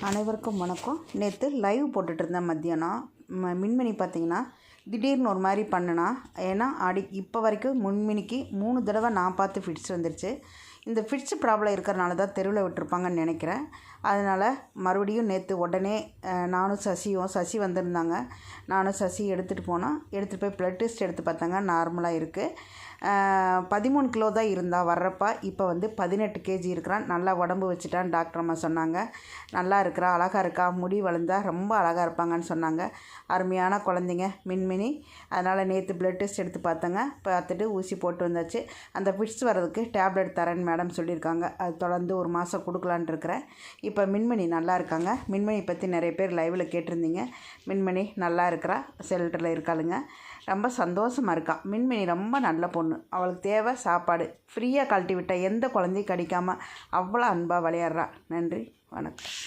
அனைவருக்கும் வணக்கம். நேற்று லைவ் போட்டுட்ருந்தேன் மத்தியானம். ம மின்மினி பார்த்தீங்கன்னா திடீர்னு ஒரு மாதிரி பண்ணுனா ஏன்னா அடி இப்போ வரைக்கும் முன்மினிக்கு மூணு தடவை நான் பார்த்து ஃபிட்ஸ் வந்துருச்சு. இந்த ஃபிட்ஸ் ப்ராப்ளம் இருக்கிறனால தான் தெருவில் விட்டுருப்பாங்கன்னு நினைக்கிறேன். அதனால் மறுபடியும் நேற்று உடனே நானும் சசியும் சசி வந்திருந்தாங்க. நானும் சசி எடுத்துகிட்டு போனோம் எடுத்துகிட்டு போய் ப்ளட் டெஸ்ட் எடுத்து பார்த்தாங்க. நார்மலாக இருக்குது பதிமூணு கிலோ தான் இருந்தா வர்றப்ப இப்போ வந்து பதினெட்டு கேஜி இருக்கிறான். நல்லா உடம்பு வச்சுட்டான் டாக்டர் அம்மா சொன்னாங்க. நல்லா இருக்கிறா அழகாக இருக்கா முடி வளர்ந்தா ரொம்ப அழகாக இருப்பாங்கன்னு சொன்னாங்க. அருமையான குழந்தைங்க மின்மின் அதனால் நேற்று ப்ளட் டெஸ்ட் எடுத்து பார்த்தேங்க பார்த்துட்டு ஊசி போட்டு வந்தாச்சு. அந்த ஃபிட்ஸ் வர்றதுக்கு டேப்லெட் தரேன்னு மேடம் சொல்லியிருக்காங்க. அது தொடர்ந்து ஒரு மாதம் கொடுக்கலான் இருக்கிறேன். இப்போ மின்மணி நல்லா இருக்காங்க. மின்மணி பற்றி நிறைய பேர் லைவில் கேட்டிருந்தீங்க. மின்மணி நல்லா இருக்கிறா செல்டரில் இருக்காளுங்க. ரொம்ப சந்தோஷமாக இருக்கா. மின்மினி ரொம்ப நல்ல பொண்ணு. அவளுக்கு தேவை சாப்பாடு. ஃப்ரீயாக கழட்டி விட்டால் எந்த குழந்தையும் கடிக்காமல் அவ்வளோ அன்பாக விளையாடுறா. நன்றி. வணக்கம்.